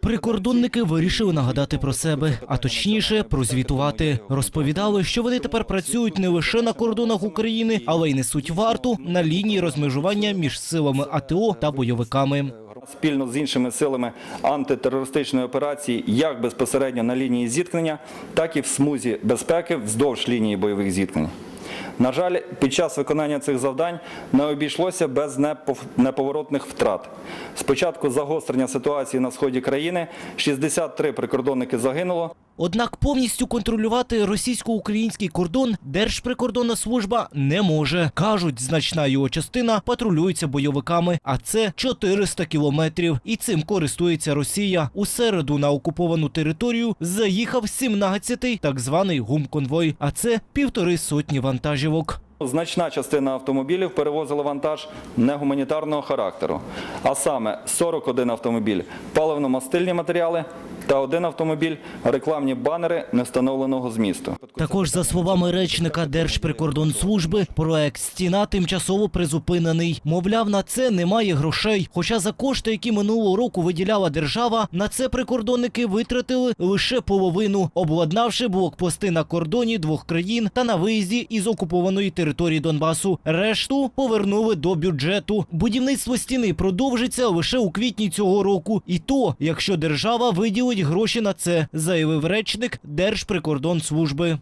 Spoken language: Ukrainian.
Прикордонники вирішили нагадати про себе, а точніше прозвітувати. Розповідали, що вони тепер працюють не лише на кордонах України, але й несуть варту на лінії розмежування між силами АТО та бойовиками. Спільно з іншими силами антитерористичної операції як безпосередньо на лінії зіткнення, так і в смузі безпеки вздовж лінії бойових зіткнень. На жаль, під час виконання цих завдань не обійшлося без непов- неповоротних втрат. Спочатку загострення ситуації на сході країни 63 прикордонники загинуло, Однак повністю контролювати російсько-український кордон Держприкордонна служба не може. Кажуть, значна його частина патрулюється бойовиками, а це 400 кілометрів. І цим користується Росія. У середу на окуповану територію заїхав 17-й так званий гумконвой, а це півтори сотні вантажівок. Значна частина автомобілів перевозила вантаж негуманітарного характеру, а саме 41 автомобіль паливно-мастильні матеріали та один автомобіль рекламні банери невстановленого змісту. Також за словами речника Держприкордонслужби, проект стіна тимчасово призупинений. Мовляв, на це немає грошей. Хоча за кошти, які минулого року виділяла держава, на це прикордонники витратили лише половину, обладнавши блокпости на кордоні двох країн та на виїзді із окупованої території Донбасу. Решту повернули до бюджету. Будівництво стіни продовжиться лише у квітні цього року, і то, якщо держава виділить гроші на це, заявив речник Держприкордонслужби.